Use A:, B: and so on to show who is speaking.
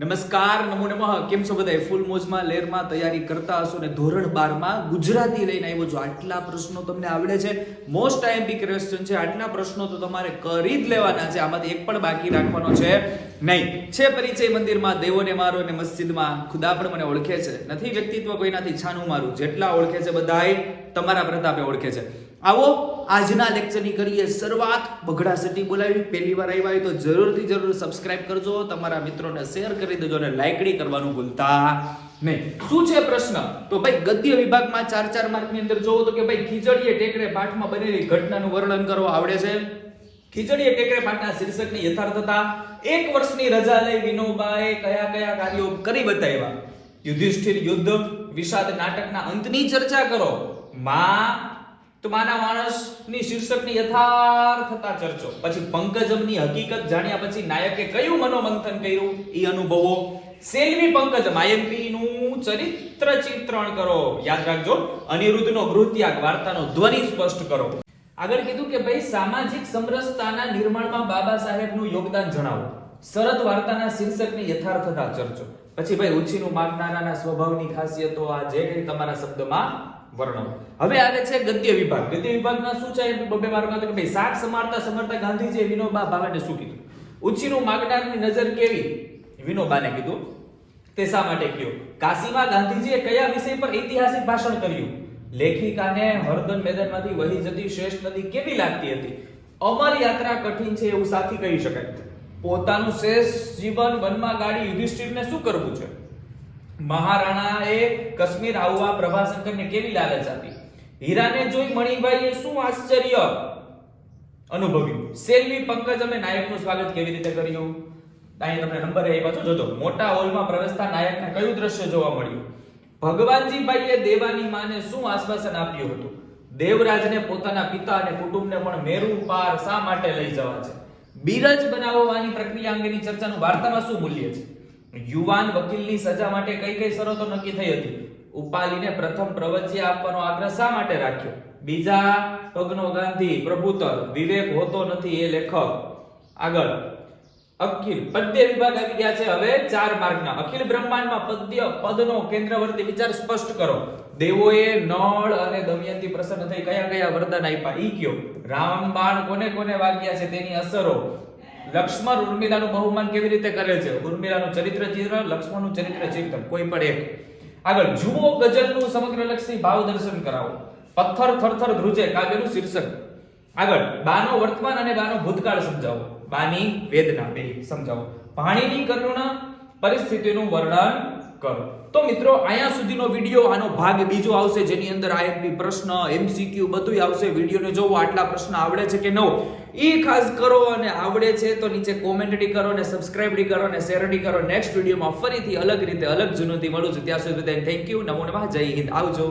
A: નમસ્કાર, નમો નમઃ. કેમ છો બધા ફૂલ મોજમાં લેરમાં તૈયારી કરતા હશો ને ધોરણ બારમાં ગુજરાતી લઈને આવ્યો છો. આટલા પ્રશ્નો તમને આવડે છે? મોસ્ટ આઈએમપી ક્વેશ્ચન છે. આટલા પ્રશ્નો તો તમારે કરી જ લેવાના છે. આમાંથી એક પણ બાકી રાખવાનો છે નહીં. છે પરિચય મંદિરમાં દેવોને મારો ને મસ્જિદમાં. ખુદા પણ મને ઓળખે છે. નથી વ્યક્તિત્વ કોઈનાથી, છાનું મારું. જેટલા ઓળખે છે બધાય, તમારા પ્રતાપે ઓળખે છે. આવો, આજના લેક્ચરની કરીએ શરૂઆત. બગડા સિટી બોલાવી, પહેલી વાર આવ્યા હોય તો જરૂરથી જરૂર સબસ્ક્રાઇબ કરજો. તમારા મિત્રોને શેર કરી દેજો અને લાઇકડી કરવાનું ભૂલતા નહીં. શું છે પ્રશ્ન? તો ભાઈ, ગદ્ય વિભાગમાં ચાર ચાર માર્કની અંદર જોવો તો કે ભાઈ, ખીજડીએ ટેકરે પાઠમાં બનેલી ઘટનાનું વર્ણન કરો, આવડે છે? ખીજડીએ ટેકરે પાઠના શીર્ષકની યથાર્થતા, એક વર્ષની રજા લઈ વિનોબાએ કયા કયા કાર્યો કરી બતાવ્યા? યુધિષ્ઠિર યુદ્ધ, વિષાદ નાટકના અંતની ચર્ચા કરો. માં તો માના માણસની શીર્ષકની યથાર્થતા ચર્ચો. પછી પંકજમની હકીકત જાણ્યા પછી નાયકે કયું મનોમંથન કર્યું? એ અનુભવો. સેલ્વી પંકજમ આઈએમપી નું ચરિત્ર ચિત્રણ કરો. યાદ રાખજો. અનિરુદ્ધનો ગૃહત્યાગ વાર્તાનો ધ્વનિ સ્પષ્ટ કરો. આગળ કીધું કે ભાઈ, સામાજિક સમરસતાના નિર્માણમાં બાબા સાહેબનું યોગદાન જણાવો. શરત વાર્તાના શીર્ષકની યથાર્થતા ચર્ચો. પછી ભાઈ, ઉછીનું માગનારાના સ્વભાવની ખાસિયતો આ જે કંઈ તમારા શબ્દમાં વર્ણવો હવે આવે છે ગદ્ય વિભાગ. ગદ્ય વિભાગમાં શું છે? બબે માર્ગમાં કે ભાઈ સાક સમારતા સમરતા ગાંધીજીએ વિનોબા ભાવેને શું કીધું? ઉછીનું માગનારની નજર કેવી? વિનોબાને કીધું, તે શા માટે કયો? કાશીમાં ગાંધીજીએ કયા વિષય પર ઐતિહાસિક ભાષણ કર્યું? લેખિકાને હરદન મેદાનમાંથી વહી જતી શ્રેષ્ઠ નદી કેવી લાગતી હતી? અમર યાત્રા કઠિન છે એવું સાથી કહી શકાય. પોતાનું શ્રેષ્ઠ જીવન વનમાં ગાડી યુધિષ્ઠિરને શું કરવું છે? મહારાણાએ કાશ્મીર આવવા પ્રભાશંકરને કેવી લાલચ આપી? હીરાને જોઈ મણિભાઈએ શું આશ્ચર્ય અનુભવ્યું? સેલ્વી પંકજ અમે નાયકનું સ્વાગત કેવી રીતે કર્યું? અહીંયા તમને નંબર એ પાછો જોજો, મોટા હોલમાં પ્રવેશતા નાયકને કયું દ્રશ્ય જોવા મળ્યું? ભગવાનજીભાઈએ દેવાની માને શું આશ્વાસન આપ્યું હતું? દેવરાજને પોતાના પિતા અને કુટુંબને પણ મેરુ પાર શા માટે લઈ જવા છે? બિરજ બનાવવાની પ્રક્રિયા અંગેની ચર્ચાનું વાર્તામાં શું મૂલ્ય છે? યુવાન વકીલની સજા માટે કઈ કઈ શરતો નક્કી થઈ હતી? ઉપાલીને પ્રથમ પ્રવચ્ય આપવાનો આગ્રહ શા માટે રાખ્યો? બીજા પગનો ગાંધી પ્રભુતર, વિવેક હોતો નથી એ લેખક. આગળ. અખિલ, પદ્ય વિભાગ આવી ગયા છે. હવે ચાર માર્કના અખિલ બ્રહ્માંડમાં પદ્ય, પદનો કેન્દ્રવર્તી વિચાર સ્પષ્ટ કરો. દેવોએ નળ અને દમયંતી પ્રસન્ન થઈ કયા કયા વરદાન આપ્યા? ઈ કયો. રામબાણ કોને કોને વાગ્યા છે તેની અસરો. લક્ષ્મણ ઉર્મિલાનું બહુમાન કેવી રીતે કરે છે? ઉર્મિલાનું ચરિત્ર ચિત્ર, લક્ષ્મણનું ચરિત્ર ચિંતન, કોઈ પણ એક. આગળ, જુઓ ગઝલનું સમગ્ર લક્ષી ભાવ દર્શન કરાવો. પથ્થર, થરથર ધ્રુજે કાવ્યનું શીર્ષક. આગળ, બાનો વર્તમાન અને બાનો ભૂતકાળ સમજાવો. બાની વેદના, બે, સમજાવો. પાણીની કરુણા પરિસ્થિતિનું વર્ણન કરો. તો મિત્રો, અહીંયા સુધીનો વીડિયો, આનો ભાગ બીજો આવશે, જેની અંદર આઈએમપી પ્રશ્ન એમસીક્યુ બધું આવશે. વિડીયોને જોવો, આટલા પ્રશ્ન આવડે છે કે ન? એ ખાસ કરો અને આવડે છે તો નીચે કોમેન્ટ ડી કરો અને સબસ્ક્રાઇબડી કરો અને શેરડી કરો. નેક્સ્ટ વિડીયોમાં ફરીથી અલગ રીતે અલગ જૂનોથી મળું છું. ત્યાં સુધી થેન્ક યુ નમો નમઃ. જય હિન્દ. આવજો.